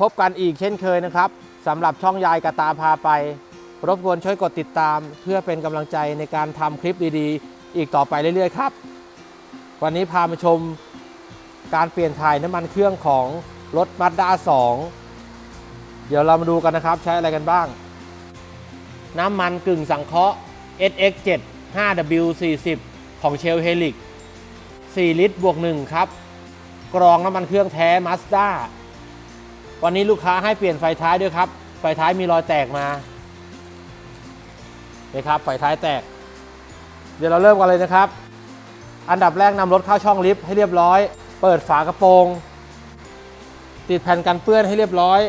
พบกันอีกเช่นเคยนะครับสำหรับช่องยายกระตาพาไป รบกวนช่วยกดติดตาม เพื่อเป็นกำลังใจในการทำคลิปดีๆ อีกต่อไปเรื่อยๆครับ วันนี้พามาชมการเปลี่ยนถ่ายน้ำมันเครื่องของรถ Mazda 2เดี๋ยวเรามาดูกันนะครับใช้อะไรกันบ้าง น้ำมันกึ่งสังเคราะห์ SX7 5W40 ของเชลเฮลิก4 ลิตรบวก 1 ครับ กรองน้ำมันเครื่องแท้ Mazda วันนี้ลูกค้าให้เปลี่ยนไฟท้ายด้วยครับ ไฟท้ายมีรอยแตกมานี่ครับ ไฟท้ายแตก เดี๋ยวเราเริ่มกันเลยนะครับ อันดับแรกนำรถเข้าช่องลิฟต์ให้เรียบร้อย เปิดฝากระโปรง ติดแผ่นกันเปื้อนให้เรียบร้อย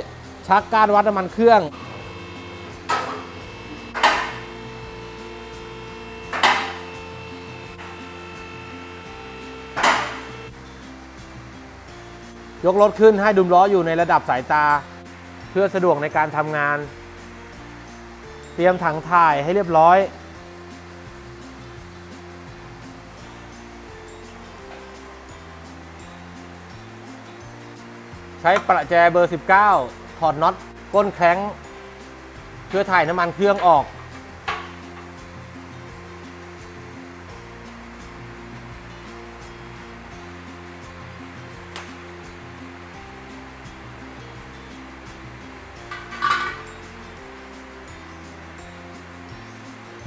ชักก้านวัดน้ำมันเครื่อง ยกรถขึ้นให้ดุมล้ออยู่ในระดับสายตา เพื่อสะดวกในการทำงาน เตรียมถังถ่ายให้เรียบร้อย ใช้ประแจเบอร์ 19 ถอดน็อตก้นแข้งเพื่อถ่ายน้ำมันเครื่องออก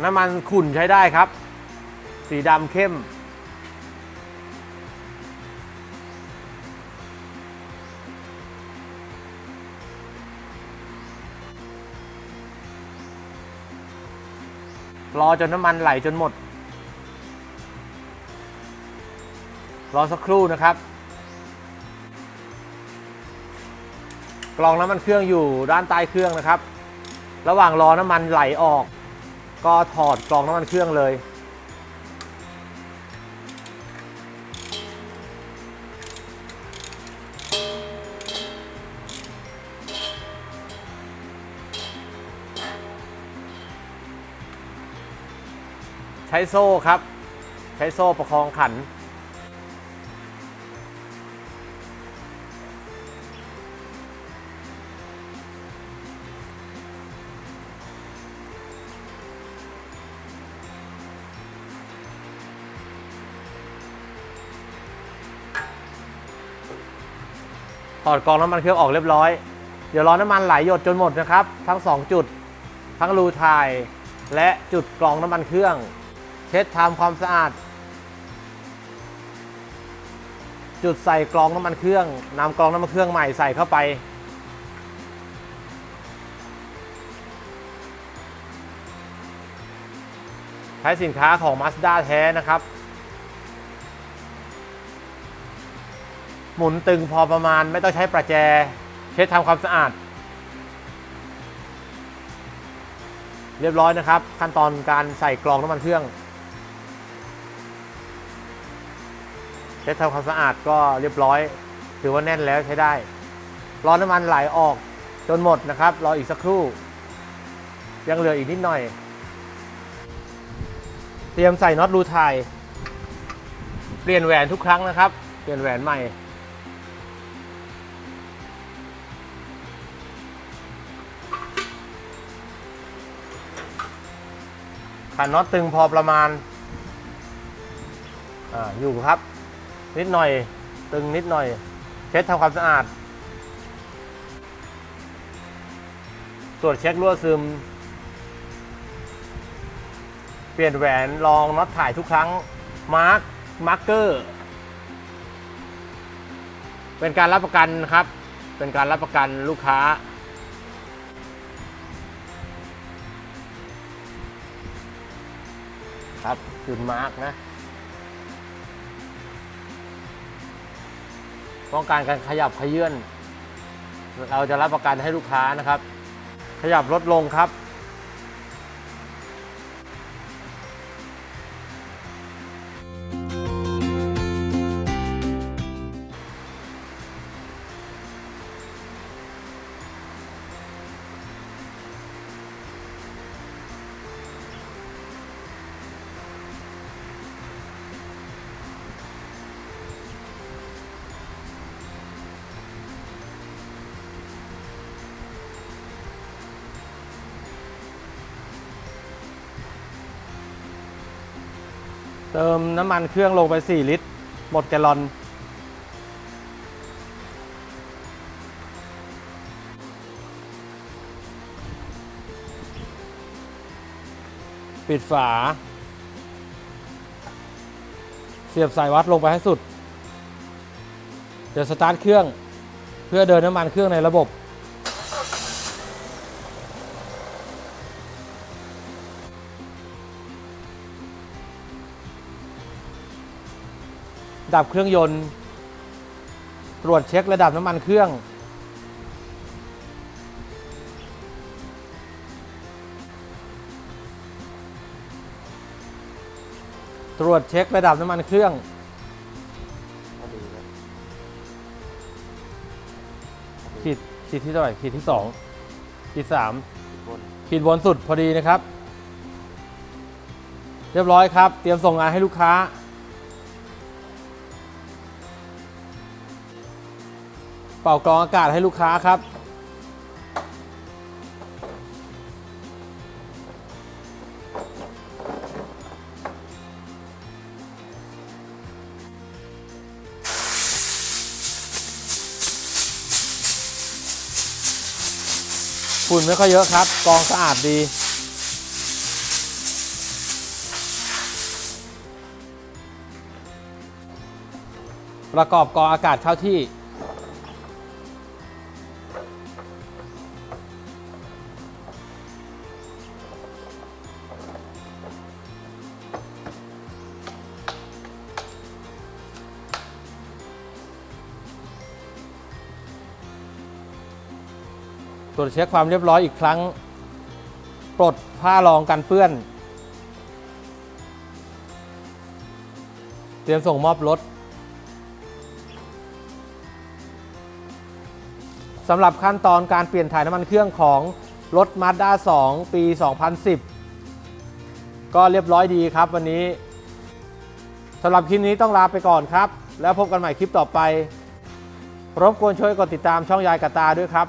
น้ำมันขุ่นใช้ได้ครับ สีดำเข้ม รอจนน้ำมันไหลจนหมด รอสักครู่นะครับ กรองน้ำมันเครื่องอยู่ด้านใต้เครื่องนะครับ ระหว่างรอน้ำมันไหลออก ก็ถอดกรองน้ำมันเครื่องเลย ใช้โซ่ครับ ใช้โซ่ประคองขัน ถอดกรองน้ำมันเครื่องออกเรียบร้อย เดี๋ยวรอน้ำมันไหลหยดจนหมดนะครับ ทั้ง 2 จุด ทั้งรูถ่าย และจุดกรองน้ำมันเครื่อง เช็ดทำความสะอาด จุดใส่กรองน้ำมันเครื่องนำกรองน้ำมันเครื่องใหม่ใส่เข้าไป ใช้สินค้าของ Mazda แท้นะครับ หมุนตึงพอประมาณไม่ต้องใช้ประแจ เช็ดทำความสะอาด เรียบร้อยนะครับ ขั้นตอนการใส่กรองน้ำมันเครื่อง เช็ดทำความสะอาดก็เรียบร้อย ถือว่าแน่นแล้วใช้ได้ รอน้ำมันไหลออกจนหมดนะครับ รออีกสักครู่ ยังเหลืออีกนิดหน่อย เตรียมใส่น็อตรูถ่ายเปลี่ยนแหวนทุกครั้งนะครับ เปลี่ยนแหวนใหม่ ขันน็อตตึงพอประมาณอาอยู่ครับ นิดหน่อยตึงนิดหน่อย เช็ดทำความสะอาด ตรวจเช็ครั่วซึม เปลี่ยนแหวนลองน็อตถ่ายทุกครั้ง มาร์กมาร์กเกอร์เป็นการรับประกันครับ เป็นการรับประกันลูกค้า ครับจุดมาร์กนะป้องกันการขยับขยื่นเราจะรับประกันให้ลูกค้านะครับ ขยับลดลงครับ เติมน้ำมันเครื่องลงไป 4 ลิตร หมดแกลลอน ปิดฝา เสียบสายวัดลงไปให้สุด เดี๋ยวสตาร์ทเครื่องเพื่อเดินน้ำมันเครื่องในระบบ ดับเครื่องยนต์ ตรวจเช็คระดับน้ำมันเครื่อง ตรวจเช็คระดับน้ำมันเครื่องพอดีนะขีดขีดที่เท่าไหร่ขีดที่สองขีดสามบนขีดบนสุดพอดีนะครับ เรียบร้อยครับ เตรียมส่งงานให้ลูกค้า เป่ากรองอากาศให้ลูกค้าครับ ฝุ่นไม่ค่อยเยอะครับกรองสะอาดดีประกอบกรองอากาศเข้าที่ ตรวจเช็คความเรียบร้อยอีกครั้ง ปลดผ้ารองกันเปื้อน เตรียมส่งมอบรถสำหรับขั้นตอนการเปลี่ยนถ่ายน้ำมันเครื่องของรถ Mazda 2 ปี 2010 ก็เรียบร้อยดีครับวันนี้สำหรับคลิปนี้ต้องลาไปก่อนครับ แล้วพบกันใหม่คลิปต่อไปรบกวนช่วยกดติดตามช่องยายกระตาด้วยครับ